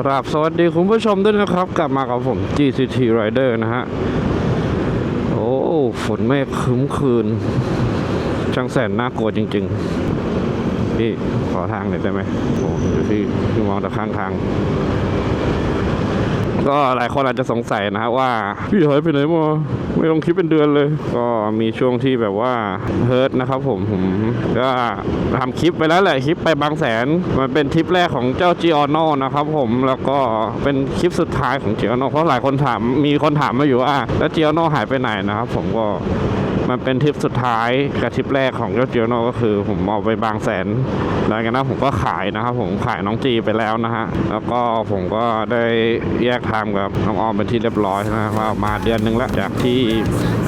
ครับสวัสดีคุณผู้ชมด้วยนะครับ กลับมากับผม GCT Rider นะฮะ โอ้ฝนเมฆคึ้มคืน ช่างแสนน่ากลัวจริง ๆ พี่ ขอทางหน่อยได้ไหมโอ้ยพี่พี่มองแต่ข้างทาง ก็หลายคนอาจจะสงสัยนะฮะว่าพี่หายไปไหนมาไม่ลงคลิปเป็นเดือนเลย ก็มีช่วงที่แบบว่าเฮิร์ตนะครับผมผมก็ทำคลิปไปแล้วแหละคลิปไปบางแสน มันเป็นทริปแรกของเจ้าจีออนนะครับผมแล้วก็เป็นคลิปสุดท้ายของจีออนเพราะหลายคนถามมีคนถามมาอยู่ว่าแล้วจีออนหายไปไหนนะครับผมก็ มันเป็นทริปสุดท้ายกับทริปแรกของเจ้าเจียโนก็คือ ผมเอาไปบางแสนหลังจากนั้นผมก็ขายนะครับ ผมขายน้องจีไปแล้วนะฮะแล้วก็ผมก็ได้แยกทางกับน้องออมเป็นที่เรียบร้อยนะว่ามาเดือนหนึงแล้วจากที่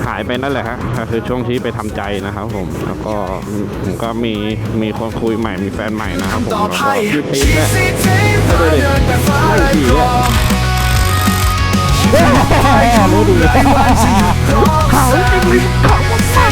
หายไปนั่นแหละฮะก็คือช่วงที่ไปทำใจนะครับผมแล้วก็ผมก็มีมีคนคุยใหม่มีแฟนใหม่นะครับผมแล้วก็ยืดตีนแล้ว GCT ฟ้าเดินแต่าได้กรองรู้ดีเขาจริงเขาฟังเรื่องเยอะเป็นเพลงเฮียของจ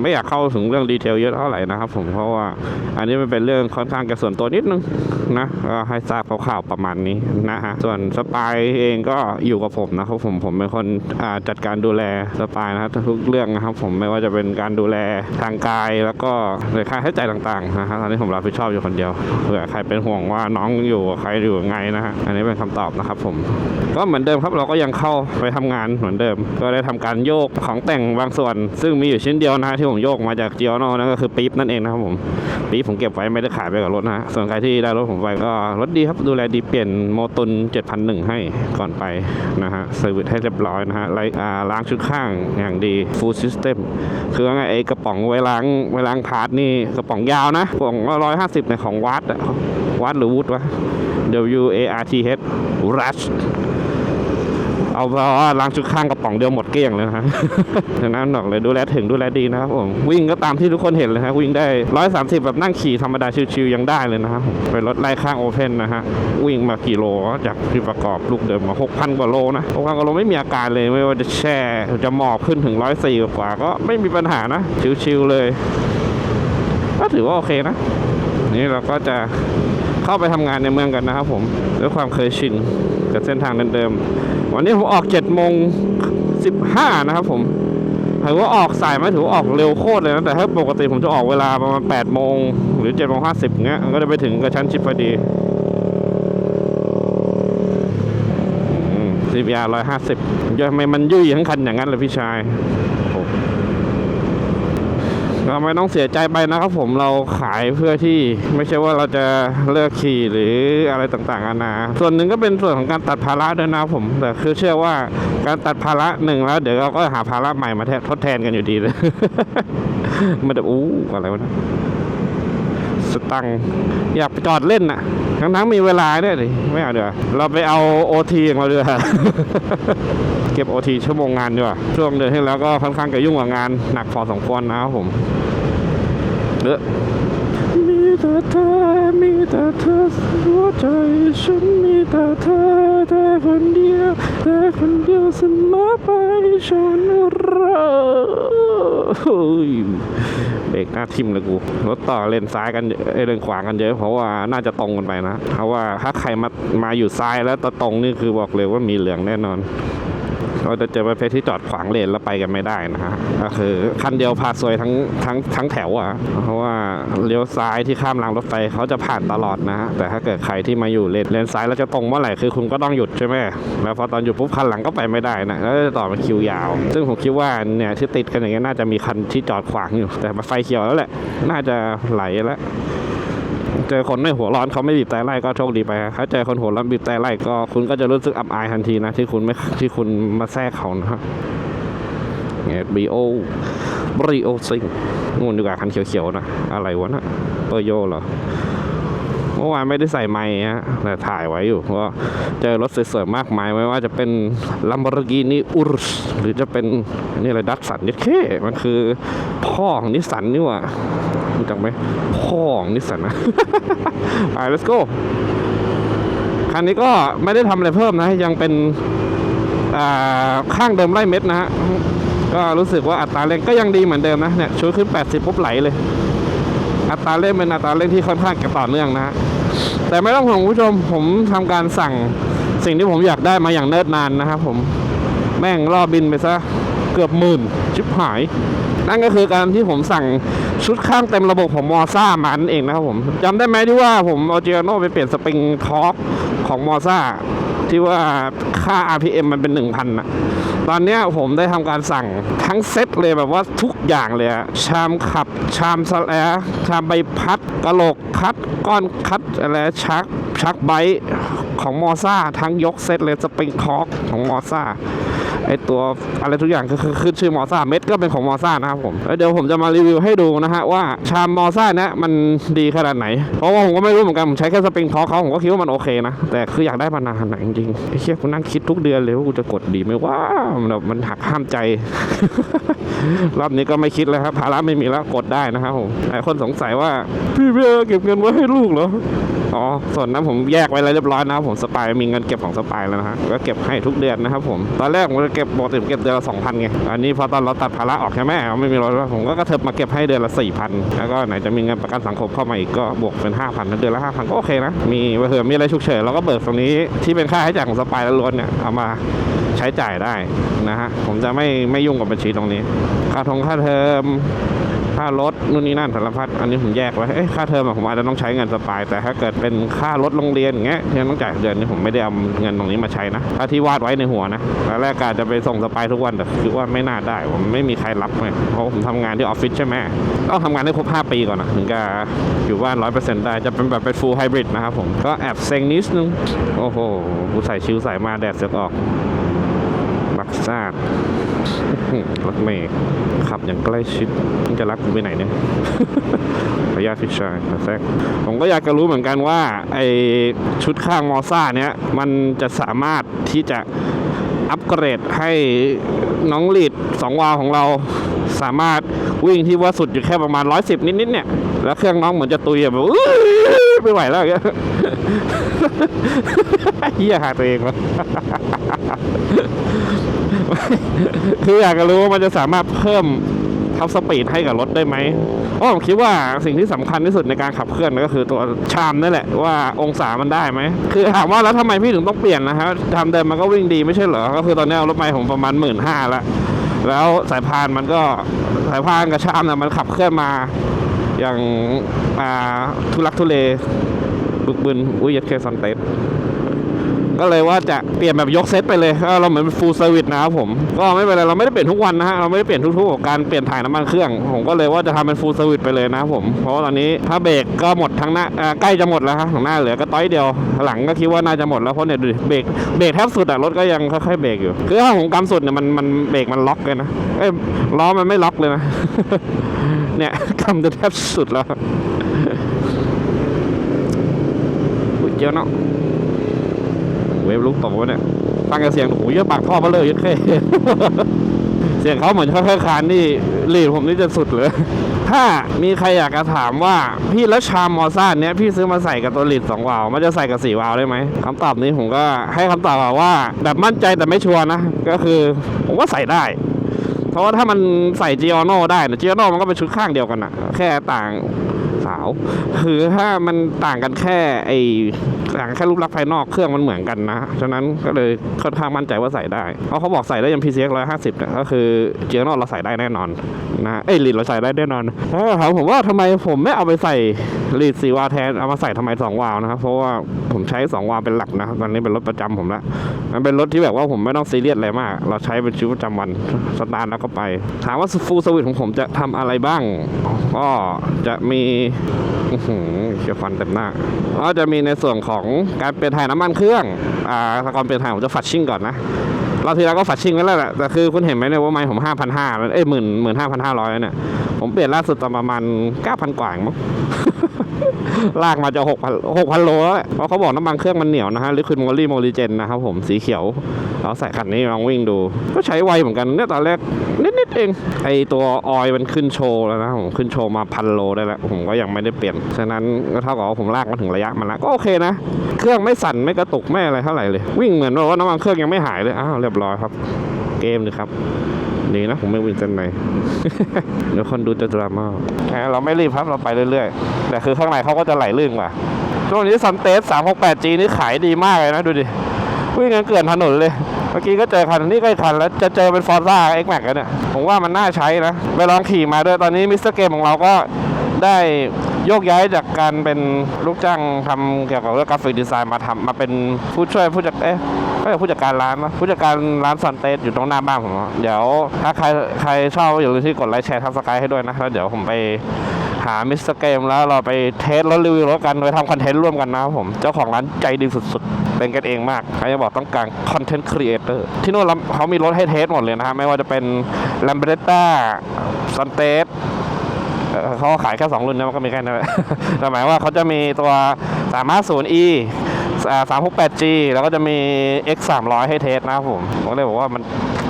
ไม่อยากเข้าถึงเรื่องดีเทลเยอะเท่าไหร่นะครับผมเพราะว่าอันนี้มันเป็นเรื่องค่อนข้างจะส่วนตัวนิดนึงนะก็ให้ทราบคร่าวๆประมาณนี้นะฮะส่วนสปายเองก็อยู่กับผมนะครับผมผมเป็นคนจัดการดูแลสปายนะครับทุกเรื่องนะครับผมไม่ว่าจะเป็นการดูแลทางกายแล้วก็ในค่าใช้จ่ายต่างๆนะฮะตอนนี้ผมรับผิดชอบอยู่คนเดียวเผื่อใครเป็นห่วงว่าน้องอยู่กับใครอยู่ไงนะฮะอันนี้เป็นคำตอบนะครับผมก็เหมือนเดิมครับเราก็ยังเข้าไปทำงานเหมือนเดิม ก็ได้ทำการโยกของแต่งบางส่วน ซึ่งมีอยู่ชิ้นเดียวนะฮะที่ผมโยกมาจากจีออนนั่นก็คือปี๊บนั่นเองนะครับผมปี๊บผมเก็บไว้ไม่ได้ขายไปกับรถนะฮะส่วนใครที่ได้รถผมไปก็รถดีครับดูแลดีเปลี่ยนโมตุน7,001 ให้ก่อนไปนะฮะเซอร์วิสให้เรียบร้อยนะฮะไล่อาล้างชุดข้างอย่างดีฟูลซิสเต็มคือว่าไงไอ้กระป๋องไว้ล้างไว้ล้างพาร์ทนี่กระป๋องยาวนะกระป๋องร้อยห้าสิบในยของวัดอะวัดหรือวุฒวะ W A R T H Rush เอาเพราะว่าล้างชุดข้างกระป๋องเดียวหมดเกลี้ยงเลยนะฮะดังนั้นบอกเลยดูแลถึงดูแลดีนะครับผมวิ่งก็ตามที่ทุกคนเห็นเลยฮะวิ่งได้ร้อยสามสิบแบบนั่งขี่ธรรมดาชิวๆยังได้เลยนะครับผมเป็นรถไล่ข้างโอเพนนะฮะวิ่งมากี่โลจากที่ประกอบลูกเดิมมาหกพันกว่าโลนะหกพันกว่าโลไม่มีอาการเลยไม่ว่าจะแช่จะหมอบขึ้นถึงร้อยสี่กว่าก็ไม่มีปัญหานะชิวๆเลยก็ถือว่าโอเคนะ นี่เราก็จะ เข้าไปทำงานในเมืองกันนะครับผมด้วยความเคยชินกับเส้นทางเดิมๆวันนี้ผมออก7จ็ดโมงสิบห้านะครับผมถือว่าออกสายไหมถือว่าออกเร็วโคตรเลยนะแต่ถ้าปกติผมจะออกเวลาประมาณ8ปดโมงหรือ7จ็ดโมงห้าสิบเงี้ยก็จะไปถึงกระชั้นชิดพอดีสิบยาร้อยห้าสิบทำไมมันยุ่ยทั้งคันอย่างนั้นเลยพี่ชาย เราไม่ต้องเสียใจไปนะครับผมเราขายเพื่อที่ไม่ใช่ว่าเราจะเลิกขี่หรืออะไรต่างๆนานาส่วนหนึ่งก็เป็นส่วนของการตัดภาระด้วยนะผมแต่คือเชื่อว่าการตัดภาระหนึ่งแล้ว เดี๋ยวเราก็หาภาระใหม่มาทดแทนกันอยู่ดีเลยมันจะอู้อะไรวะนะ สตังอยากไปจอดเล่นน่ะ ทั้งๆมีเวลาด้วยดิไม่เอาเดี๋ยวเราไปเอาโอทีมาเด้วยวเก็บโอทีชั่วโมงงานดีกว่าช่วงเดือนที่แล้วก็ค่อนข้างจะยุ่งกับงานหนักพอสมควรนะครับผมเออมีแต่เธอ มีแต่เธอหัวใจฉันมีแต่เธอเธอคนเดียวเธอคนเดียวเสมอไปฉันรัก เบรกหน้าทิ่มเลยกูรถต่อเลนซ้ายกันเยอเอ้ยเลนขวากันเยอะ เพราะว่าน่าจะตรงกันไปนะ เพราะว่าถ้าใครมามาอยู่ซ้ายแล้วตะตรงนี่คือบอกเลยว่ามีเหลืองแน่นอน เราจะเจอประเภทที่จอดขวางเลนแล้วไปกันไม่ได้นะฮะก็คือคันเดียวพาซวยทั้งทั้งทั้งแถวอะ เพราะว่าเลี้ยวซ้ายที่ข้ามรางรถไฟเขาจะผ่านตลอดนะฮะแต่ถ้าเกิดใครที่มาอยู่เลนเลนซ้ายแล้วจะตรงเมื่อไหร่คือคุณก็ต้องหยุดใช่ไหมแล้วพอตอนหยุดปุ๊บคันหลังก็ไปไม่ได้นะแล้วจะต่อเป็นคิวยาว ซึ่งผมคิดว่าเนี่ยที่ติดกันอย่างเงี้ยน่าจะมีคันที่จอดขวางอยู่ แต่ไฟเขียวแล้วแหละ น่าจะไหลแล้ว เจอคนไม่หัวร้อนเขาไม่บีบแต่ไล่ก็โชคดีไปถ้าเจอคนหัวร้อนบีบแต่ไล่ก็คุณก็จะรู้สึกอับอายทันทีนะที่คุณไม่ที่คุณมาแทรกเขานะฮะเนี่ยบีโอบริโอซิงงูนดีกว่าคันเขียวๆนะ อะไรวะนะเปอร์โยเหรอ เมื่อวานไม่ได้ใส่ไม้ฮะแต่ถ่ายไว้อยู่เพราะเจอรถสวยๆมากมายไม่ว่าจะเป็น Lamborghini Urus หรือจะเป็นนี่อะไรดัตสันยัดเข้มันคือพ่อของนิสสันนี่หว่ารู้จักไหมพ่อของนิสสันนะไป let's go คันนี้ก็ไม่ได้ทำอะไรเพิ่มนะ ยังเป็นข้างเดิมไล่เม็ดนะฮะ ก็รู้สึกว่าอัตราเร่งก็ยังดีเหมือนเดิมนะเนี่ยชูขึ้น 80 ปุ๊บไหลเลย อัตราเร่งเป็นอัตราเร่งที่ค่อนข้างจะต่อเนื่องนะฮะ แต่ไม่ต้องห่วงคุณผู้ชม ผมทำการสั่งสิ่งที่ผมอยากได้มาอย่างเนิ่นนานนะครับผมแม่งล่อบินไปซะเกือบหมื่นชิบหาย นั่นก็คือการที่ผมสั่งชุดข้างเต็มระบบของมอซ่ามานั่นเองนะครับผมจำได้ไหมที่ว่าผมเอาเจโน่ไปเปลี่ยนสปริงทอร์กของมอซ่า ที่ว่าค่า RPM มันเป็น1,000นะตอนนี้ผมได้ทำการสั่งทั้งเซ็ตเลยแบบว่าทุกอย่างเลยอะชามขับ ชามสแลชามใบพัดกระโหลกคัด ก้อนคัดอะไรชักชักไบของมอซ่าทั้งยกเซ็ตเลยสปริงทอร์กของมอซ่า ไอตัวอะไรทุกอย่างคือขึ้นชื่อมอซ่าเม็ดก็เป็นของมอซ่านะครับผมเดี๋ยวผมจะมารีวิวให้ดูนะฮะว่าชามมอซ่านี่ยมันดีขนาดไหน เพราะว่าผมก็ไม่รู้เหมือนกัน ผมใช้แค่สปริงทอร์เขาผมก็คิดว่ามันโอเคนะ แต่คืออยากได้มานานไหนจริงไอ้เชี่ยกูนั่งคิดทุกเดือนเลยว่ากูจะกดดีไหมว่ามันแบบมันหักห้ามใจ รอบนี้ก็ไม่คิดแล้วครับภาระไม่มีแล้วกดได้นะครับผมหลายคนสงสัยว่าพี่เบียเก็บเงินไว้ให้ลูกเหรออ๋อ ส่วนนั้นผมแยกไว้แล้วเรียบร้อยนะครับผมสปายมีเงินเก็บของสปายแล้วนะฮะก็เก็บให้ทุกเดือนนะครับผมตอนแรกผมเก็บปกติผมเก็บเดือนละสองพันไง อันนี้พอตอนเราตัดภาระออกใช่ไหมไม่มีรถแล้วผมก็กระเถิบมาเก็บให้เดือนละสี่พันแล้วก็ไหนจะมีเงินประกันสังคมเข้ามาอีกก็บวกเป็นห้าพันเดือนละห้าพันก็โอเคนะ มีเผื่อมีอะไรฉุกเฉินเราก็เบิกตรงนี้ที่เป็นค่าใช้จ่ายของสปายและรถเนี่ยเอามาใช้จ่ายได้นะฮะผมจะไม่ไม่ยุ่งกับบัญชีตรงนี้ ค่าทงค่าเทอม ค่ารถนู่นนี่นั่นสารพัดอันนี้ผมแยกไว้เอ้ยค่าเทอมผมอาจจะต้องใช้เงินสปาย แต่ถ้าเกิดเป็นค่ารถโรงเรียนอย่างเงี้ยที่ต้องจ่ายเดือนนี้ผมไม่ได้เอาเงินตรงนี้มาใช้นะถ้าที่วาดไว้ในหัวนะตอนแรกกาจะไปส่งสปายทุกวันแต่คิดว่าไม่น่าได้ผมไม่มีใครรับไงเพราะผมทำงานที่ออฟฟิศใช่ไหมต้องทำงานให้ครบ5ปีก่อนนะถึงจะอยู่บ้านร้อยเปอร์เซ็นต์ได้จะเป็นแบบเป็น full hybrid นะครับผมก็แอบเซ็งนิดนึงโอ้โหกูใส่ชิวใส่มาแดดเสือกออกบักซาด รถเมย์ขับอย่างใกล้ชิดมึงจะรักกูไปไหนเนี่ยขออนุญาตพิชายแทรกผมก็อยากจะรู้เหมือนกันว่าไอชุดข้างมอซ่าเนี้ยมันจะสามารถที่จะอัปเกรดให้น้องลีดสองวาวของเราสามารถวิ่งที่ว่าสุดอยู่แค่ประมาณ 110 นิดๆเนี่ย แล้วเครื่องน้องเหมือนจะตุยแบบไม่ไหวแล้วเงี้ยเฮียหาตัวเองวะ คืออยากจะรู้ว่ามันจะสามารถเพิ่มท็อปสปีดให้กับรถได้ไหมเพราะผมคิดว่าสิ่งที่สำคัญที่สุดในการขับเคลื่อนก็คือตัวชามนั่นแหละว่าองศามันได้ไหมคือถามว่าแล้วทำไมพี่ถึงต้องเปลี่ยนนะฮะทำเดิมมันก็วิ่งดีไม่ใช่เหรอ ก็คือตอนนี้รถไมล์ผมประมาณหมื่นห้าแล้วแล้วสายพานมันก็สายพานกับชามเนี่ยมันขับเคลื่อนมาอย่างอ่าทุลักทุเลบึกบึนอุ้ยยัดเคซันเตส ก็เลยว่าจะเปลี่ยนแบบยกเซตไปเลยก็เราเหมือนเป็นฟูลเซอร์วิสนะครับผมก็ไม่เป็นไรเราไม่ได้เปลี่ยนทุกวันนะฮะเราไม่ได้เปลี่ยนทุกๆกับการเปลี่ยนถ่ายน้ำมันเครื่องผมก็เลยว่าจะทำเป็นฟูลเซอร์วิสไปเลยนะครับผมเพราะว่าตอนนี้ถ้าเบรกก็หมดทั้งหน้าใกล้จะหมดแล้วฮะของหน้าเหลือก็ต้อยเดียวหลังก็คิดว่าน่าจะหมดแล้วเพราะเนี่ยดูเบรกเบรกแทบสุดอะรถก็ยังค่อยๆเบรกอยู่คือถ้าผมกำสุดเนี่ยมันมันเบรกมันล็อกเลยนะเอ้ล้อมันไม่ล็อกเลยนะเนี่ยกำจะแทบสุดแล้วอุ๊ยเจียวเนาะ เวฟลูกโตวะเนี่ยฟังกับเสียงโอ้โหเยอะปากท่อมาเลยยัดแค่เสียงเขาเหมือนค่อยๆคานนี่ลีดผมนี่จะสุดเลย ถ้ามีใครอยากจะถามว่าพี่แล้วชามมอซ่านเนี้ยพี่ซื้อมาใส่กับตัวลีดสองวาล์วมันจะใส่กับสี่วาล์วได้ไหมคำตอบนี้ผมก็ให้คำตอบว่าแบบมั่นใจแต่ไม่ชัวร์นะ ก็คือผมว่าใส่ได้ เพราะว่าถ้ามันใส่จีออโน่ได้นะจีออโน่มันก็เป็นชุดข้างเดียวกันอะแค่ต่างสาว คือถ้ามันต่างกันแค่ไอต่างแค่รูปลักษณ์ภายนอกเครื่องมันเหมือนกันนะ ฉะนั้นก็เลยค่อนข้างมั่นใจว่าใส่ได้เพราะเขาบอกใส่ได้ยัง PCX 150เนี่ยก็คือเจีออโน่เราใส่ได้แน่นอนนะเอ้ยลีดเราใส่ได้แน่นอนแล้วถามผมว่าทำไมผมไม่เอาไปใส่ลีดสี่วาแทนเอามาใส่ทำไมสองวาล์วนะครับเพราะว่าผมใช้สองวาล์วเป็นหลักนะครับตอนนี้เป็นรถประจำผมละมันเป็นรถที่แบบว่าผมไม่ต้องซีเรียสอะไรมาก เราใช้เป็นชีวิตประจำวันสตาร์ทแล้วก็ไป ถามว่าฟูลสวิตของผมจะทำอะไรบ้าง ก็จะมีอื้อหือเขียวฟันเต็มหน้าก็จะมีในส่วนของการเปลี่ยนถ่ายน้ำมันเครื่องอ่าก่อนเปลี่ยนถ่ายผมจะฝัดชิ่งก่อนนะเราทีแล้วก็ฝัดชิ่งไว้แล้วแหละแต่คือคุณเห็นไหมเนี่ยว่าไม้ผมห้าพันห้าเอ้ยหมื่นหมื่นห้าพันห้าร้อยเนี่ย ผมเปลี่ยนล่าสุดตอนประมาณเก้าพันกว่างมั้ง ลากมาจะหกพันหกพันโลแล้วแหละเพราะเขาบอกน้ำมันเครื่องมันเหนียวนะฮะลิควิดโมลีโมลีเจนนะครับผมสีเขียวเราใส่คันนี้ลองวิ่งดู ก็ใช้ไวเหมือนกันเนี่ยตอนแรกนิดๆเอง ไอตัวออยมันขึ้นโชว์แล้วนะผมขึ้นโชว์มาพันโลได้แล้วผมก็ยังไม่ได้เปลี่ยน ฉะนั้นก็เท่ากับว่าผมลากมาถึงระยะมันแล้วก็โอเคนะ เครื่องไม่สั่นไม่กระตุกไม่อะไรเท่าไหร่เลย วิ่งเหมือนว่าน้ำมันเครื่องยังไม่หายเลยอ้าวเรียบร้อยครับ เกมเลยครับ ดีนะ ผมไม่วิ่งเส้นในเดี๋ยวคนดูจะดราม่าแหมเราไม่รีบครับเราไปเรื่อยๆ แต่คือข้างในเขาก็จะไหลลื่นกว่าช่วงนี้ซันเตส 368G นี่ขายดีมากเลยนะ ดูดิ วิ่งกันเกลื่อนถนนเลย เมื่อกี้ก็เจอคันนี่ก็อีกคันแล้วจะเจอเป็นฟอร์ซ่าเอ็กแม็กกันเนี่ย ผมว่ามันน่าใช้นะ ไปลองขี่มาด้วย ตอนนี้มิสเตอร์เกมของเราก็ ได้โยกย้ายจากการเป็นลูกจ้างทำเกี่ยวกับเรื่องกราฟิกดีไซน์มาทำมาเป็นผู้ช่วยผู้จัดเอ๊ะก็เป็นผู้จัดการร้านนะผู้จัดการร้านซันเตสอยู่ตรงหน้าบ้านผมเดี๋ยวถ้าใครใครชอบอย่าลืมที่กดไลค์แชร์ทับสกายให้ด้วยนะแล้วเดี๋ยวผมไปหามิสเตอร์เกมแล้วเราไปเทสรถรีวิวรถกัน ไปทำคอนเทนต์ร่วมกันนะครับผม เจ้าของร้านใจดีสุดๆ เป็นกันเองมากใครจะบอกต้องการคอนเทนต์ครีเอเตอร์ที่นู่นเขามีรถให้เทสหมดเลยนะครับไม่ว่าจะเป็น l a m b r e t t a s u n t e s เขาขายแค่2รุ่นนะมันก็มีแค่นั้นแหละแต่หมายว่าเขาจะมีตัว 350e อ่า 368g แล้วก็จะมี x 300ให้เทสนะครับผมผมเลยบอกว่ามัน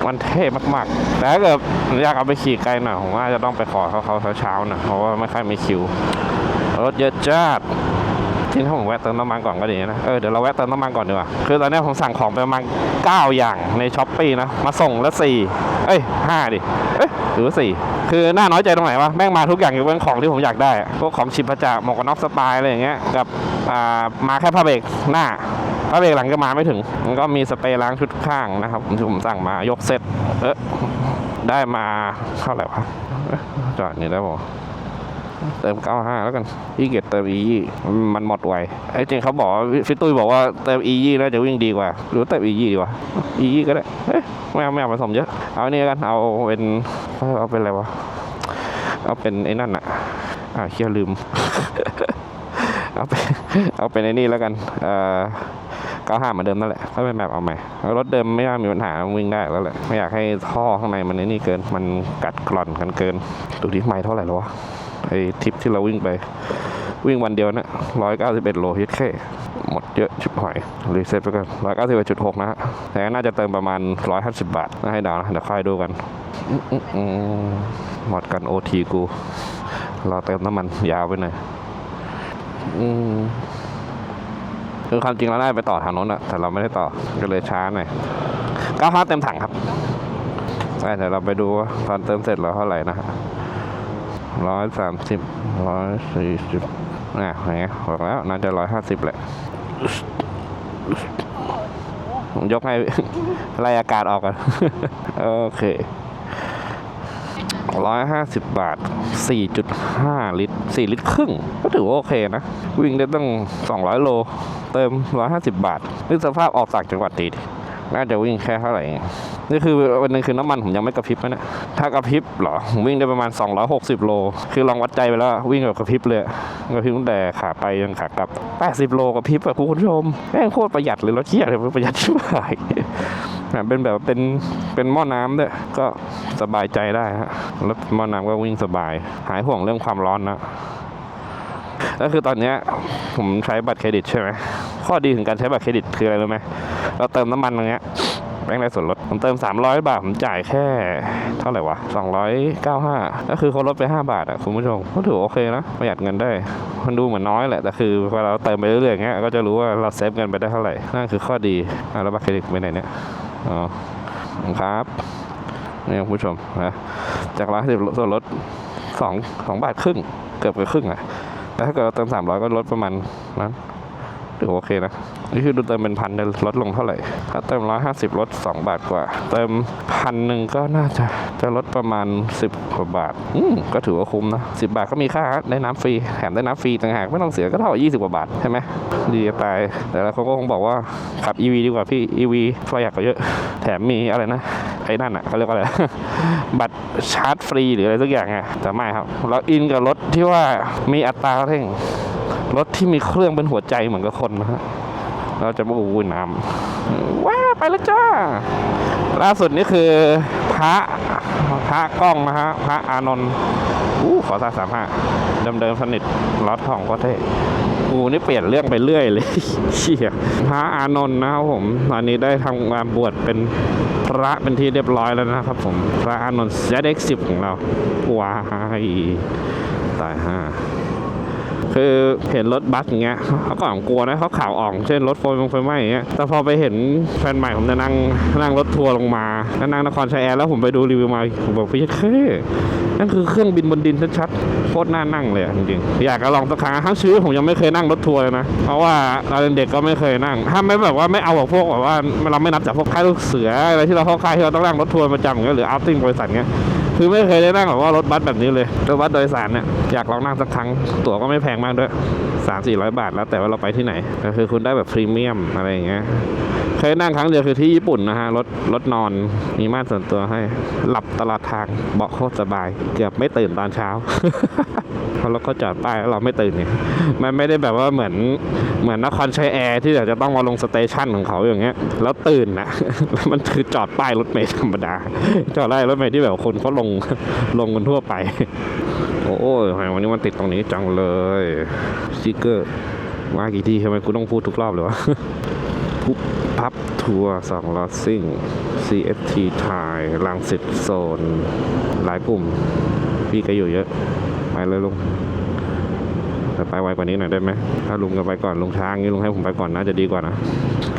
มันเท่มากๆแต่ถ้าเกิดอยากเอาไปขี่ไกลหน่อยผมว่าจะต้องไปขอเขาเขาเช้าๆหนะเพราะว่าไม่ค่อยมีคิว รถเยอะจ้าดที่ถ้าผมแวะเติมน้ำมันก่อนก็ดีนะ เออเดี๋ยวเราแวะเติมน้ำมันก่อนดีกว่า คือตอนนี้ผมสั่งของไปประมาณ9อย่างในช้อปปี้นะ มาส่งแล้ว4เอ้ย5ดิ เอ้ย หรือสี่คือน่าน้อยใจตรงไหนวะแม่งมาทุกอย่างอยู่เป็นของที่ผมอยากได้พวกของชิปพระจ่าหมวกกันน็อกสปายอะไรอย่างเงี้ยกับอ่ามาแค่ผ้าเบรกหน้าผ้าเบรกหลังก็มาไม่ถึงมันก็มีสเปรย์ล้างชุดข้างนะครับที่ผมสั่งมายกเซ็ตเออได้มาเท่าไหร่วะจอดนี่ได้ป่ะ เติม 95 แล้วกันยี่เกียจเติม e 20มันหมดไวไอ้จริงเขาบอกว่าพี่ตุ้ยบอกว่าเติม e 20น่าจะวิ่งดีกว่า หรือเติม e 20ดีกว่า e 20ก็ได้เอ๊ะไม่เอาไม่เอาผสมเยอะ เอาอันนี้แล้วกัน เอาเป็นเอาเป็นอะไรวะ เอาเป็นไอ้นั่นอะอ่าเคียลืม เอาเป็นเอาเป็นไอ้นี่แล้วกันเอ่อ95เหมือนเดิมนั่นแหละถ้าเป็นแบบเอาใหม่รถเดิมไม่น่ามีปัญหาวิ่งได้แล้วแหละไม่อยากให้ท่อข้างในมันไอ้นี่เกิน มันกัดกร่อนกันเกิน ดูดิไมล์เท่าไหร่แล้ววะ ไอ้ทริปที่เราวิ่งไป วิ่งวันเดียวนะร้อยเก้าสิบเอ็ดโลฮิตแค่หมดเยอะชิบหายรีเซ็ตไปก่อนร้อยเก้าสิบเอ็ดจุดหกนะฮะแต่น่าจะเติมประมาณร้อยห้าสิบบาทน่าให้ดาวนะเดี๋ยวค่อยดูกันหมดกันโอทีกูรอเติมน้ำมันยาวไปหน่อยคือความจริงเราได้ไปต่อทางโน้นอะแต่เราไม่ได้ต่อก็เลยช้าหน่อยก้าห้าเต็มถังครับไปเดี๋ยวเราไปดูว่าตอนเติมเสร็จเราเท่าไหร่นะฮะ ร้อยสามสิบร้อยสี่สิบน่ะไงบอกแล้วน่าจะร้อยห้าสิบแหละผมยกให้ไล่อากาศออกกัน โอเคร้อยห้าสิบบาทสี่จุดห้าลิตรสี่ลิตรครึ่ง ก็ถือว่าโอเคนะ วิ่งได้ตั้งสองร้อยโล เติมร้อยห้าสิบบาทนึกสภาพออกจากจังหวัดตีดิ น่าจะวิ่งแค่เท่าไหร่ นี่คือวันนึงคือน้ำมันผมยังไม่กระพริบนะเนี่ยถ้ากระพริบเหรอผมวิ่งได้ประมาณ 260 โล คือลองวัดใจไปแล้ววิ่งแบบกระพริบเลยกระพริบตั้งแต่ขาไปยันขากลับ 80 โลกระพริบอะคุณผู้ชมแม่งโคตรประหยัดเลยรถเที่ยเลยประหยัดที่หายแบบเป็นแบบเป็นเป็นหม้อน้ำด้วยก็สบายใจได้ฮะรถหม้อน้ำก็วิ่งสบาย หายห่วงเรื่องความร้อนนะ ก็คือตอนเนี้ยผมใช้บัตรเครดิตใช่ไหมข้อดีของการใช้บัตรเครดิตคืออะไรรู้ไหมเราเติมน้ำมันตรงเนี้ยแบงค์ในส่วนลด ผมเติม 300 บาท ผมจ่ายแค่ เท่าไหร่วะ 295 ก็คือเขาลดไป 5 บาทอะคุณผู้ชม ก็ถือโอเคนะ ประหยัดเงินได้ มันดูเหมือนน้อยแหละ แต่คือเวลาเราเติมไปเรื่อยๆอย่างเงี้ย ก็จะรู้ว่าเราเซฟเงินไปได้เท่าไหร่ นั่นคือข้อดีอะแล้วบัตรเครดิตไปไหนเนี่ย อ๋อ ครับนี่คุณผู้ชมนะ จากร้อยสิบส่วนลดสองสองบาทครึ่ง เกือบเกือบครึ่งอะ แต่ถ้าเกิดเราเติม 300 ก็ลดประมาณนั้นถือโอเคนะ นี่คือดูเติมเป็นพันจะลดลงเท่าไหร่ ถ้าเติม 150 ลด 2 บาทกว่า เติมพันหนึ่งก็น่าจะ จะลดประมาณ 10กว่าบาทอืมก็ถือว่าคุ้มนะ10 บาทก็มีค่าได้น้ำฟรีแถมได้น้ำฟรีต่างหากไม่ต้องเสียก็เท่ากับ20กว่าบาทใช่ไหมดีจะตายแต่แล้วเขาก็คงบอกว่าขับ EV ดีกว่าพี่ EV ประหยัดกว่าเยอะ แถมมีอะไรนะไอ้นั่นอะเขาเรียกว่าอะไรบัตรชาร์จฟรีหรืออะไรสักอย่างอะแต่ไม่ครับ เราอินกับรถที่ว่ามีอัตราเร่งรถที่มีเครื่องเป็นหัวใจเหมือนกับคนนะฮะเราจะมาอู้น้ำว้าไปแล้วจ้าล่าสุดนี่คือ พระพระกล้องนะฮะพระอานนท์อู้ขอสาสามห้าเดิมเดิมสนิทล็อตทองก็เท่อูนี่เปลี่ยนเรื่องไปเรื่อยเลยเชี่ยพระอานนท์นะครับผมตอนนี้ได้ทำงานบวชเป็นพระเป็นที่เรียบร้อยแล้วนะครับผมพระอานนท์ ZX10 ของเราว้ายตายห้า คือเห็นรถบัสอย่างเงี้ยเขาก่อนกลัวนะเขาข่าวอ่องเช่นรถโฟล์ไฟไหม้อย่างเงี้ยแต่พอไปเห็นแฟนใหม่ผมจะนั่งนั่งรถทัวร์ลงมาแล้วนั่งนครชัยแอร์แล้วผมไปดูรีวิวมาผมบอกพี่เค้นั่นคือเครื่องบินบนดินชัดๆโคตรน่านั่งเลยจริงๆอยากจะลองสักครั้งทั้งชีวิตผมยังไม่เคยนั่งรถทัวร์เลยนะเพราะว่าเราเป็นเด็กก็ไม่เคยนั่ง ถ้าไม่แบบว่าไม่เอาแบบพวกแบบว่าเราไม่นับจากพวกค่ายลูกเสืออะไรที่เราเข้าค่ายที่เราต้องนั่งรถทัวร์ประจำเงี้ยหรือเอาติ้งบริษัทเงี้ย คือไม่เคยได้นั่งแบบว่ารถบัสแบบนี้เลยรถบัสโดยสารเนี่ยอยากลองนั่งสักครั้ง ตั๋วก็ไม่แพงมากด้วยสามสี่ร้อยบาท แล้วแต่ว่าเราไปที่ไหนก็คือคุณได้แบบพรีเมียมอะไรอย่างเงี้ยเคยนั่งครั้งเดียวคือที่ญี่ปุ่นนะฮะรถรถนอนมีม่านส่วนตัวให้ หลับตลอดทางเบาะโคตรสบาย เกือบไม่ตื่นตอนเช้าเพราะเราก็จอดป้ายแล้วเราไม่ตื่นไงมันไม่ได้แบบว่าเหมือนเหมือนนครชัยแอร์ที่เดี๋ยวจะต้องมาลงสเตชันของเขาอย่างเงี้ย แล้วตื่นนะแล้วมันคือจอดป้ายรถเมล์ธรรมดา จอดได้รถเมล์ที่แบบคนเขาลงลงกันทั่วไป โอ้ยวันนี้มันติดตรงนี้จังเลยสติกเกอร์ มากี่ทีทำไมกูต้องพูดทุกรอบเลยวะพุบพับทัวร์สองล้อซิ่ง CFT ไทยลังสิตโซน หลายกลุ่ม พี่ก็อยู่เยอะ ไปเลยลุงแต่ไปไวกว่านี้หน่อยได้ไหมถ้าลุงก็ไปก่อนลุงช้างี้ลุงให้ผมไปก่อนน่าจะดีกว่านะ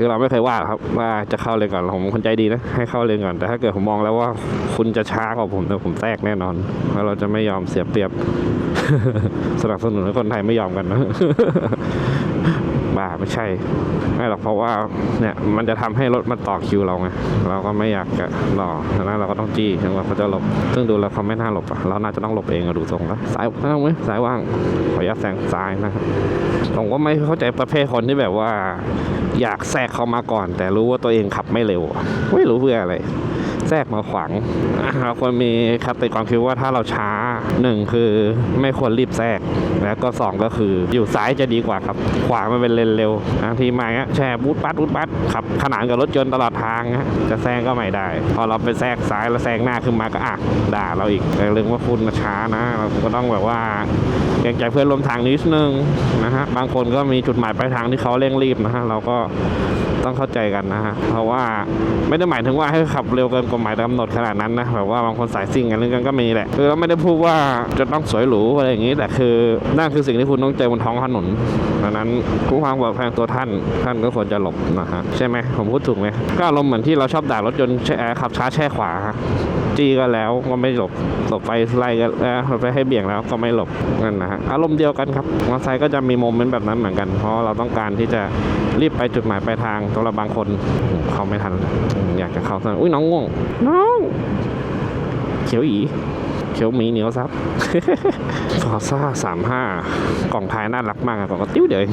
คือเราไม่เคยว่าครับว่าจะเข้าเลยก่อนผมคนใจดีนะให้เข้าเลยก่อนแต่ถ้าเกิดผมมองแล้วว่าคุณจะช้ากว่าผมแต่ผมแทรกแน่นอนเพราะเราจะไม่ยอมเสียเปรียบ สนับสนุนคนไทยไม่ยอมกันนะ บ้าไม่ใช่ ไม่หรอกเพราะว่าเนี่ยมันจะทำให้รถมันต่อคิวเราไงเราก็ไม่อยากจะรอดังนั้นเราก็ต้องจี้ถึงว่าเขาจะหลบ ซึ่งดูแล้วเขาไม่น่าหลบอะเราน่าจะต้องหลบเองอะดูทรงแล้วซ้ายว่างไหมซ้ายว่างขออนุญาตแซงซ้ายนะครับผมก็ไม่เข้าใจประเภทคนที่แบบว่า อยากแทรกเขามาก่อน แต่รู้ว่าตัวเองขับไม่เร็ว ไม่รู้เพื่ออะไร แทรกมาขวางอะเราควรมีคติความคิดว่าถ้าเราช้าหนึ่งคือไม่ควรรีบแทรก แล้วก็สองก็คืออยู่ซ้ายจะดีกว่าครับ ขวามันเป็นเลนเร็วบางทีมาเงี้แช่บูทปัดบูทปัดขับขนานกับรถยนต์ตลอดทางฮะจะแซงก็ไม่ได้ พอเราไปแทรกซ้ายแล้วแซงหน้าขึ้นมาก็อะด่าเราอีกเรื่องว่าคุณช้านะเราก็ต้องแบบว่าเกรงใจเพื่อนร่วมทางนิดนึงนะฮะบางคนก็มีจุดหมายปลายทางที่เขาเร่งรีบนะฮะเราก็ต้องเข้าใจกันนะฮะเพราะว่าไม่ได้หมายถึงว่าให้ขับเร็วเกินกฎหมายกำหนดขนาดนั้นนะแบบว่าบางคนสายซิ่งกันเรื่องกันก็มีแหละคือเราไม่ได้พูดว่าจะต้องสวยหรูอะไรอย่างนี้แต่คือนั่นคือสิ่งที่คุณต้องเจอบนท้องถนนดังนั้นผู้ความปลอดภัยตัวท่าน ท่านก็ควรจะหลบนะฮะใช่ไหมผมพูดถูกไหมก็อารมณ์เหมือนที่เราชอบด่ารถยนต์ขับช้าแช่ขวาฮะจี้ก็แล้วก็ไม่หลบหลบไฟไล่ก็แล้วหลบไฟให้เบี่ยงแล้วก็ไม่หลบนั่นนะฮะอารมณ์เดียวกันครับมอเตอร์ไซค์ก็จะมีโมเมนต์แบบนั้นเหมือนกัน เพราะเราต้องการที่จะรีบไปจุดหมายปลายทางสำหรับบางคนเขาไม่ทัน อยากจะเข้าสักอุ้ยน้องง่วงน้องเขียวอีเขียวหมีเหนียวซับฟอร์ซ่าสามห้ากล่องท้ายน่ารักมากอะกล่องกระติ้วเดี๋ยวเอง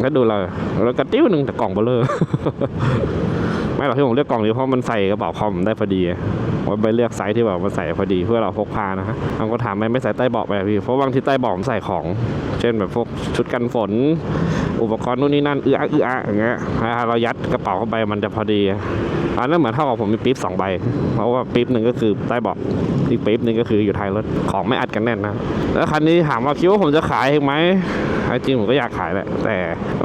แล้วดูเลยแล้วกระติ้วหนึ่งแต่กล่องเบลเลอร์ ไม่หรอกที่ผมเลือกกล่องนี้เพราะมันใส่กระเป๋าคอมได้พอดีอะผมไปเลือกไซส์ที่แบบมันใส่พอดีเพื่อเราพกพานะฮะบางคนถามไม่ไม่ใส่ใต้เบาะไปพี่เพราะบางทีใต้เบาะผมใส่ของ เช่นแบบพวกชุดกันฝน อุปกรณ์นู่นนี่นั่นเอื้อเอื้ออย่างเงี้ยเรายัดกระเป๋าเข้าไปมันจะพอดี อันนั้นเหมือนเท่ากับผมมีปี๊บสองใบ เพราะว่าปี๊บหนึ่งก็คือใต้เบาะอีกปี๊บหนึ่งก็คืออยู่ท้ายรถของไม่อัดกันแน่นนะแล้วคันนี้ถามว่าคิดว่าผมจะขายไหมจริงผมก็อยากขายแหละแต่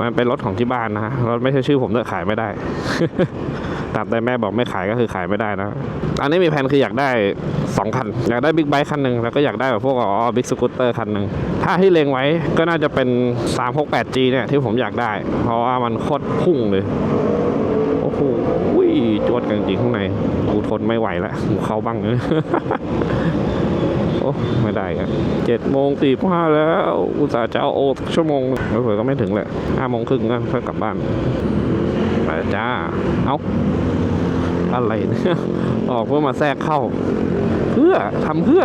มันเป็นรถของที่บ้านนะฮะรถไม่ใช่ชื่อผมด้วยขายไม่ได้ตามแต่แม่บอกไม่ขายก็คือขายไม่ได้นะ อันนี้มีแผนคืออยากได้สองคัน อยากได้บิ๊กไบค์คันหนึ่งแล้วก็อยากได้แบบพวกอ๋อบิ๊กสกูตเตอร์คันหนึ่งถ้าที่เลงไว้ก็น่าจะเป็น 368G เนี่ยที่ผมอยากได้ เพราะว่ามันโคตรพุ่งเลย ดกันจริงข้างในกูทนไม่ไหวแล้วกูเข้าบ้างเลยโอ้ไม่ได้อะเจ็ดโมงสี่ห้าแล้วอุตส่าห์จะเอาโอชั่วโมงเผื่อก็ไม่ถึงแหละห้าโมงครึ่งก็เพื่อกลับบ้านไปจ้า เอาอะไรเนี่ยออกเพื่อมาแทรกเข้า เพื่อทำเพื่อ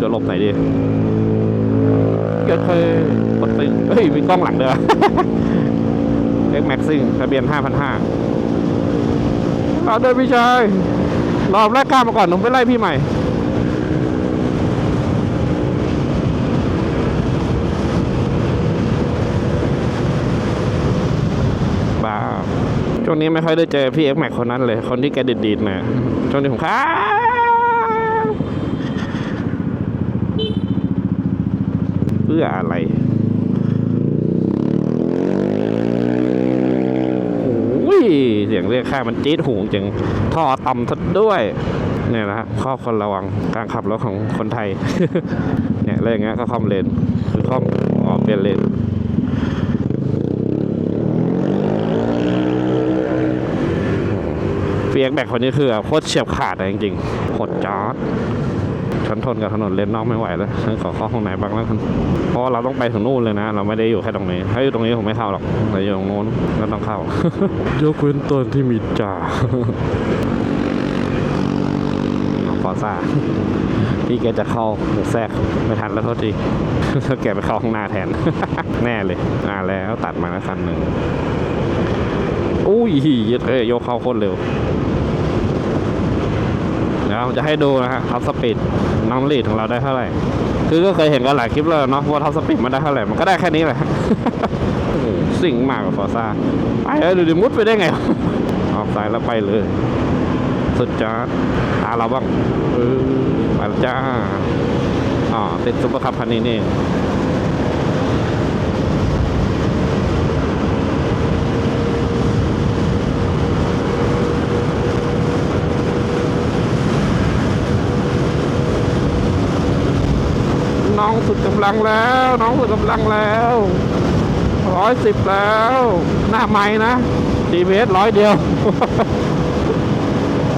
จะหลบไหนดีก็เคยกดตึงเฮ้ยมีกล้องหลังเด้อเอ็กแม็กซิ่งทะเบียน5,500เอา เดินพี่ชายรอบแรกกล้ามาก่อนผมไปไล่พี่ใหม่บ้าช่วงนี้ไม่ค่อยได้เจอพี่เอ็กแม็กคนนั้นเลย คนที่แกดีดๆนะช่วงนี้ผมค้าเพื่ออะไร โอ้ย เสียงเรียกค่ามันจี๊ดหูจริงท่อต่ำทัดด้วยเนี่ยนะฮะข้อคนระวังการขับรถของคนไทย เนี่ยแล้วอย่างเงี้ยก็คอมเลนคือคอมออกเปลี่ยนเลนเฟียกแบกคนนี้คือโคตรเฉียบขาดอะจริงๆโคตรจอด ฉันทนกับถนนเลนนอกไม่ไหวแล้วฉันขอเข้าห้องไหนบ้างแล้วกันเพราะว่าเราต้องไปถึงนู่นเลยนะ เราไม่ได้อยู่แค่ตรงนี้ ถ้าอยู่ตรงนี้ผมไม่เข้าหรอกแต่อยู่ตรงนู้นก็ต้องเข้ายกเว้นตอนที่มีจ่าฟอซ่าพี่แกจะเข้าแทรกไม่ทันแล้วโทษทีแกไปเข้าข้างหน้าแทน แน่เลยมาแล้วตัดมาแล้วคันหนึ่งอุ้ยยึดเอ้ยโยกเข้าโคตรเร็ว เดี๋ยวผมจะให้ดูนะฮะท็อปสปีดน้องลีดของเราได้เท่าไหร่ คือก็เคยเห็นกันหลายคลิปแล้วเนาะว่าท็อปสปีดมันได้เท่าไหร่ มันก็ได้แค่นี้แหละสิ่งมากกับฟอร์ซ่าไปเลยดูดิมุดไปได้ไง ออกสายแล้วไปเลย สุดจ้าอาเราบ้างออไปจ้าอ๋อติดซุปเปอร์คัพคันนี้นี่องสุดกำลังแล้ว น้องสุดกำลังแล้วร้อยสิบแล้ว หน้าไม้นะ GPS ร้อยเดียว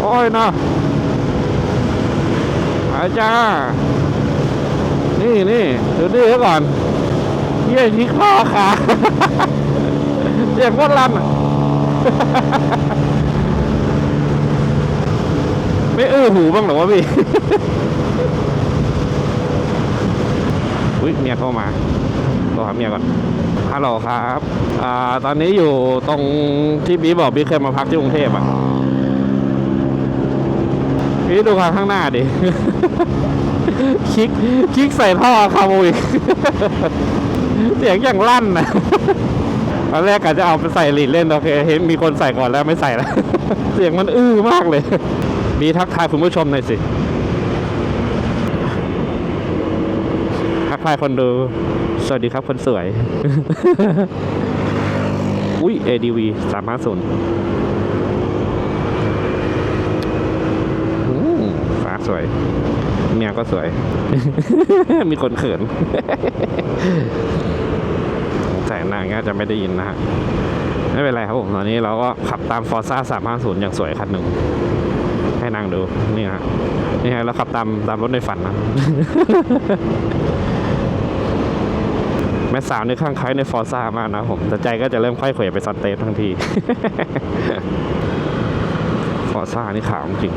โอ้ยนะอาจ้า นี่นี่ดูดิเขาก่อนเยี่ยที่ข้อขาเสียงโคตรลั่นไม่อื้อหูบ้างหรอวะพี่ อุ้ยเมียเข้ามาโทรหาเมียก่อนฮัลโหลครับอ่าตอนนี้อยู่ตรงที่บีบอกบีเคยมาพักที่กรุงเทพอะพี่ดูคันข้างหน้าดิคลิกคลิกใส่ท่อคาร์โบอีกเสียงอย่างลั่นนะตอนแรกกะจะเอาไปใส่ลีดเล่นโอเคเห็นมีคนใส่ก่อนแล้วไม่ใส่แล้ว เสียงมันอื้อมากเลย มีทักทายคุณผู้ชมหน่อยสิ กทายคนดู สวัสดีครับคนสวย อุ้ย ADV สามห้าศูนย์ฟ้าสวย เมียก็สวย มีคนเขินใส่นางก็จะไม่ได้ยินนะฮะ ไม่เป็นไรครับผม ตอนนี้เราก็ขับตามฟอร์ซ่า350อย่างสวยคันหนึ่ง ให้นางดู นี่ฮะ นี่ฮะเราขับตามตามรถในฝันนะ แม่สาวในข้างคล้ายในฟอร์ซ่ามากนะผมแต่ใจก็จะเริ่มค่อยเขวไปซันเตสทั้งที ฟอร์ซ่านี่ขาวจริง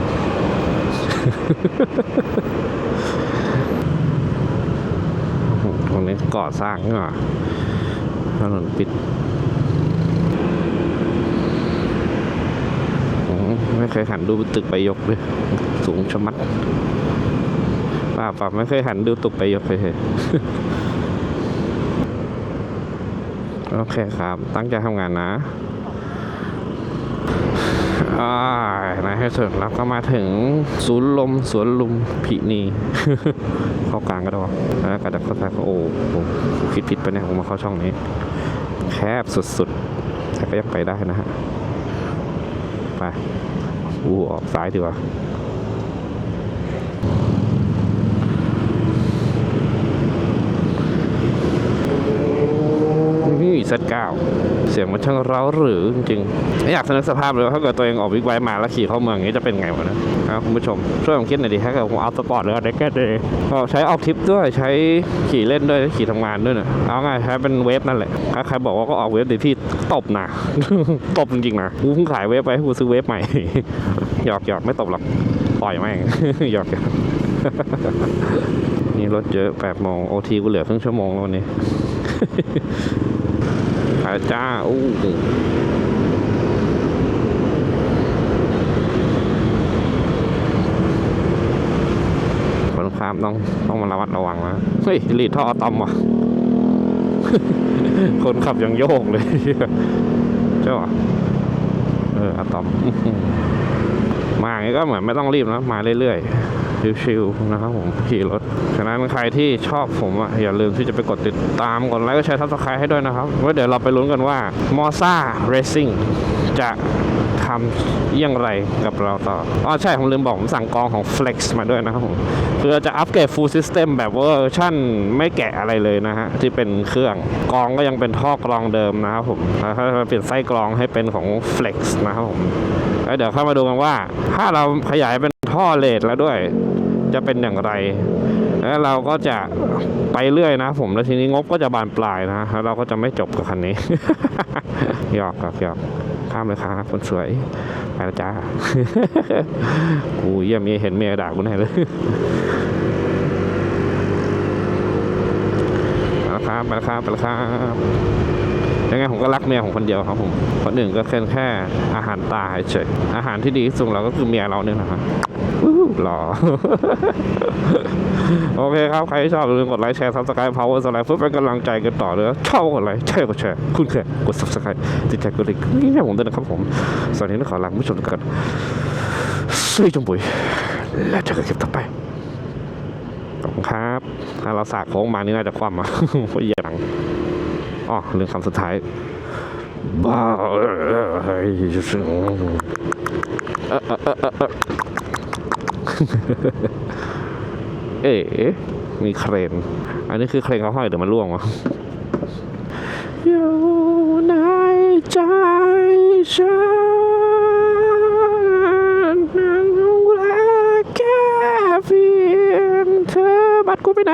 ตรงนี้ก่อสร้างนี่หว่าถนนปิดไม่เคยหันดูตึกไปยกเลย สูงชะมัดป่าป่าไม่เคยหันดูตึกไปยกเลย โอเคครับ ตั้งใจทำงานนะอ่านายให้สุดเราก็มาถึงศูนย์ลมสวนลุมพินี เข้ากลางก็ได้วะแล้วก็ดักก็ทักโอ้โหคิดผิดไปเนี่ยผมมาเข้าช่องนี้ แคบสุดๆ แต่ก็ยังไปได้นะฮะ ไปอู้ออกซ้ายดีกว่า นี่เซตเก้าเสียงมันช่างเร้าหรือจริงๆไม่อยากสนึกสภาพเลยว่าถ้าเกิดตัวเองออกบิ๊กไบค์มาแล้วขี่เข้าเมืองอย่างนี้จะเป็นไงวะนะครับคุณผู้ชม ช่วยผมคิดหน่อยดิถ้าเกิดผมเอาสปอร์ตหรือเอาเด็กแค่เดย์ก็ใช้ออกทริปด้วยใช้ขี่เล่นด้วยขี่ทำงานด้วยนะเอาง่ายใช้เป็นเวฟนั่นแหละถ้าใครบอกว่าก็ออกเวฟดิพี่ตบนะตบจริงๆนะกูเพิ่งขายเวฟไปกูซื้อเวฟใหม่หยอกหยอกไม่ตบหรอกปล่อยแม่งหยอกหยอกนี่รถเยอะแปดโมงโอทีกูเหลือครึ่งชั่วโมงแล้ววันนี้ จ้า อู้คนข้ามต้องต้องมาระมัดระวังนะเฮ้ยรีดท่ออตอมว่ะ คนขับยังโยกเลย ใช่ป่ะเอออะตอมอื้อหือ มาอย่างนี้ก็เหมือนไม่ต้องรีบนะมาเรื่อยๆชิวๆนะครับผมขี่รถฉะนั้นใครที่ชอบผมอะอย่าลืมที่จะไปกดติดตามกดไลค์กดแชร์ทับสไครให้ด้วยนะครับว่าเดี๋ยวเราไปลุ้นกันว่ามอซ่าเรซิ่งจะทำอย่างไรกับเราต่อ อ๋อใช่ ผมลืมบอกผมสั่งกองของ Flex มาด้วยนะครับผมคือจะอัปเกรด full system แบบเวอร์ชั่นไม่แกะอะไรเลยนะฮะ ที่เป็นเครื่องกรองก็ยังเป็นท่อกรองเดิมนะครับผมแล้วถ้าเปลี่ยนไส้กรองให้เป็นของ Flex นะครับผม แล้วเดี๋ยวเข้ามาดูกันว่า ถ้าเราขยายเป็นท่อเลดแล้วด้วย จะเป็นอย่างไร แล้วเราก็จะไปเรื่อยนะ ผมแล้วทีนี้งบก็จะบานปลายนะแล้วเราก็จะไม่จบกับคันนี้หยอกครับหยอกข้ามเลยครับคนสวยไปแล้วจ้ากูเยี่ยมเมียเห็นเมียด่ากูแน่เลยไปแล้วครับไปแล้วครับไปแล้วครับ ยังไงผมก็รักเมียผมคนเดียวครับผมคนอื่นก็แค่แค่อาหารตาเฉยอาหารที่ดีที่สุดเราก็คือเมียเราเนี่ยนะครับหล่อโอเคครับ ใครที่ชอบอย่าลืมกดไลค์แชร์ซับสไครต์พาวเวอร์สไลด์เพื่อเป็นกำลังใจกันต่อเลยชอบกดไลค์ใช่กดแชร์คุณแค่กดซับสไครต์ติดใจกดไลค์นี่ให้ผมด้วยนะครับผม สวัสดีนะขอลาคุณผู้ชมกันสวัสดีจงปุยแล้วเจอกันคลิปต่อไปขอบคุณครับ ถ้าเราสากโค้งมานี่น่าจะคว่ำอะเพราะเยียบ อ๋อเรื่องคำสุดท้ายบ้าเฮ้ยเอ๋มีเครน อันนี้คือเครนเขาห้อยเดี๋ยวมันร่วงวะอยู่ในใจฉันนั่งรักแค่เพียงเธอบัดกูไปไหน